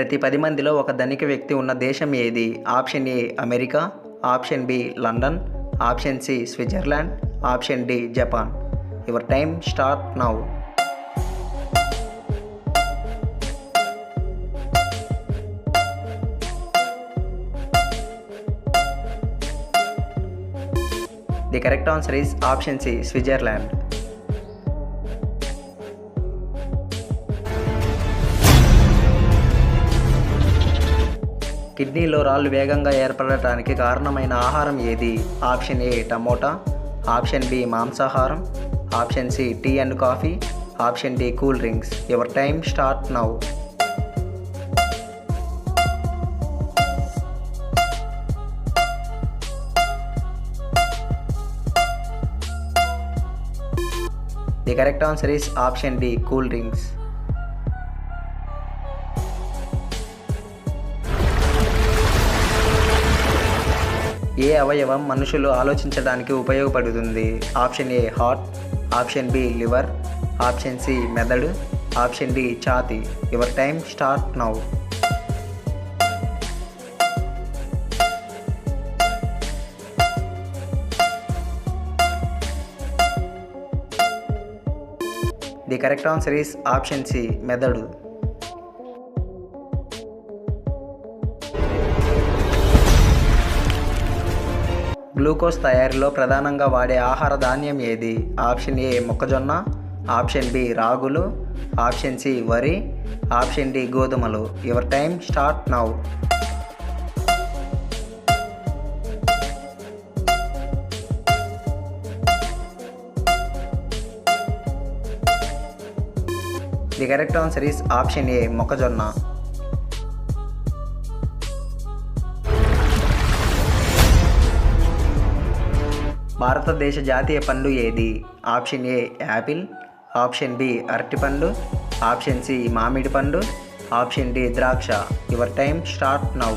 ప్రతి పది మందిలో ఒక ధనిక వ్యక్తి ఉన్న దేశం ఏది? Option A America option B London option C Switzerland option D Japan. Your time start now. The correct answer is option C Switzerland. కిడ్నీలో రాళ్ళు వేగంగా ఏర్పడటానికి కారణమైన ఆహారం ఏది? Option A tomato. Option B మాంసాహారం. Option C tea and coffee. Option D cool drinks. Your time start now. The correct answer is option D cool drinks. ఏ అవయవం మనుషులు ఆలోచించడానికి ఉపయోగపడుతుంది? Option A heart option B liver option C మెదడు. Option D ఛాతి. Your time start now the correct answer is option C మెదడు. Glucose తయారీలో ప్రధానంగా వాడే ఆహార ధాన్యం ఏది? ఆప్షన్ ఏ మొక్కజొన్న ఆప్షన్ బి రాగులు ఆప్షన్ సి వరి ఆప్షన్ డి గోధుమలు. Your time start now. The correct answer is option A మొక్కజొన్న. భారతదేశ జాతీయ పండు ఏది? Option A apple. Option B అరటిపండు ఆప్షన్ సి మామిడి పండు. ఆప్షన్ డి ద్రాక్ష. Your time start now.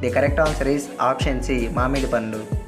The correct answer is option C మామిడి పండు.